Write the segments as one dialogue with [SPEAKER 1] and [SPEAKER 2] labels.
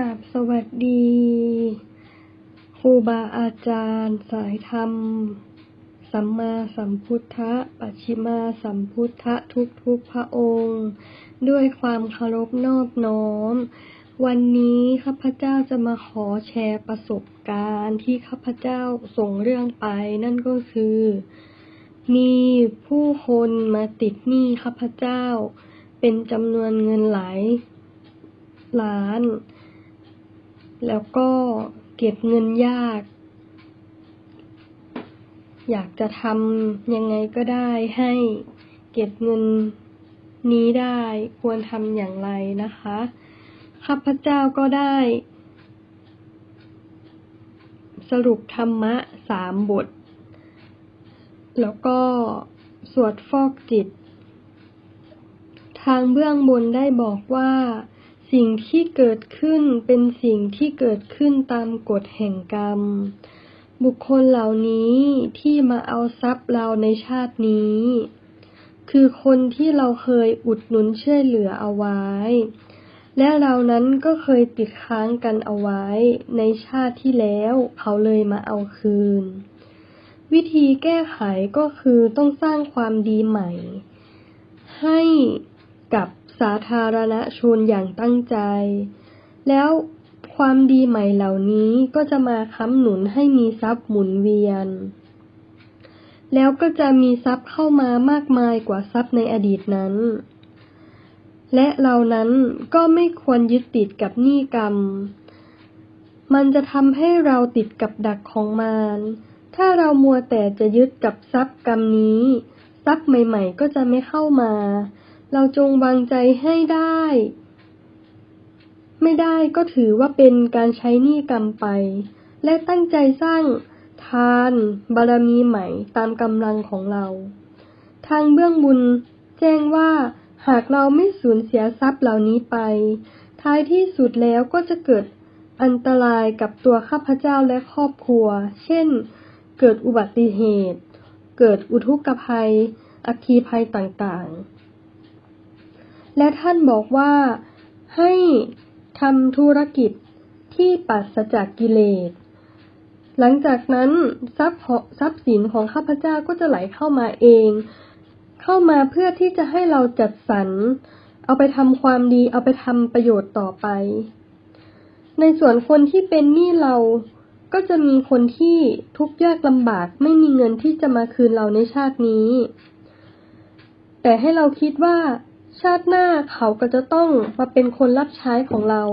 [SPEAKER 1] กราบสวัสดี ครูบาอาจารย์ สายธรรม สัมมาสัมพุทธะปัจฉิมาสัมพุทธะทุกทุกพระองค์ ด้วยความเคารพนอบน้อม วันนี้ข้าพเจ้าจะมาขอแชร์ประสบการณ์ที่ข้าพเจ้าส่งเรื่องไป นั่นก็คือ มีผู้คนมาติดหนี้ข้าพเจ้า เป็นจำนวนเงินหลายล้าน แล้วก็เก็บเงินยาก อยากจะทำยังไงก็ได้ให้เก็บเงินนี้ได้ควรทำอย่างไรนะคะข้าพเจ้าก็ได้ สรุปธรรมะสามบท แล้วก็สวดฟอกจิต ทางเบื้องบนได้บอกว่า สิ่งที่เกิดขึ้นเป็นสิ่งที่เกิดขึ้นตามกฎแห่งกรรม บุคคลเหล่านี้ที่มาเอาทรัพย์เราในชาตินี้ คือคนที่เราเคยอุดหนุนช่วยเหลือเอาไว้ และเรานั้นก็เคยติดค้างกันเอาไว้ ในชาติที่แล้วเขาเลยมาเอาคืน วิธีแก้ไขก็คือต้องสร้างความดีใหม่ ให้กับ สาธารณชนอย่างตั้งใจ แล้วความดีใหม่เหล่านี้ก็จะมาค้ำหนุนให้มีทรัพย์หมุนเวียน แล้วก็จะมีทรัพย์เข้ามามากมายกว่าทรัพย์ในอดีตนั้น และเรานั้นก็ไม่ควรยึดติดกับหนี้กรรม มันจะทำให้เราติดกับดักของมารถ้าเรามัวแต่จะยึดกับทรัพย์กรรมนี้ ทรัพย์ใหม่ ๆ ก็จะไม่เข้ามา เราจงวางใจให้ได้ ไม่ได้ก็ถือว่าเป็นการใช้หนี้กรรมไป และตั้งใจสร้างทานบารมีใหม่ตามกำลังของเรา ทางเบื้องบุญแจ้งว่าหากเราไม่สูญเสียทรัพย์เหล่านี้ไป ท้ายที่สุดแล้วก็จะเกิดอันตรายกับตัวข้าพเจ้าและครอบครัว เช่น เกิดอุบัติเหตุ เกิดอุทกภัย อัคคีภัยต่างๆ และท่านบอกว่า ให้ทำธุรกิจที่ปราศจากกิเลส หลังจากนั้นทรัพย์ทรัพย์สินของข้าพเจ้าก็จะไหลเข้ามาเอง เข้ามาเพื่อที่จะให้เราจัดสรร เอาไปทำความดี เอาไปทำประโยชน์ต่อไป ในส่วนคนที่เป็นหนี้เราก็จะมีคนที่ทุกข์ยากลำบากไม่มีเงินที่จะมาคืนเราในชาตินี้ แต่ให้เราคิดว่า ชาติหน้าเขาก็จะต้องมาเป็นคนรับใช้ของเรา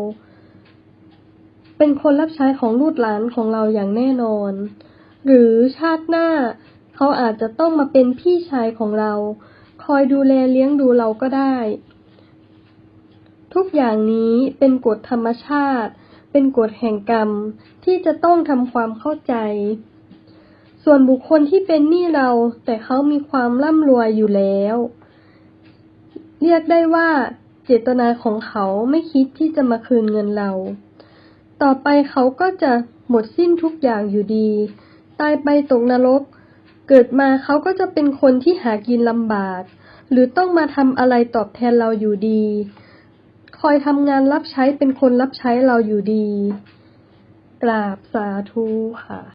[SPEAKER 1] เป็นคนรับใช้ของลูกหลานของเราอย่างแน่นอน หรือชาติหน้าเขาอาจจะต้องมาเป็นพี่ชายของเรา คอยดูแลเลี้ยงดูเราก็ได้ ทุกอย่างนี้เป็นกฎธรรมชาติ เป็นกฎแห่งกรรมที่จะต้องทำความเข้าใจ ส่วนบุคคลที่เป็นหนี้เราแต่เขามีความร่ำรวยอยู่แล้ว เรียกได้ว่า เจตนาของเขาไม่คิดที่จะมาคืนเงินเรา ต่อไปเขาก็จะหมดสิ้นทุกอย่างอยู่ดี ตายไปตกนรก เกิดมาเขาก็จะเป็นคนที่หากินลำบาก หรือต้องมาทำอะไรตอบแทนเราอยู่ดี คอยทำงานรับใช้เป็นคนรับใช้เราอยู่ดี กราบสาธุค่ะ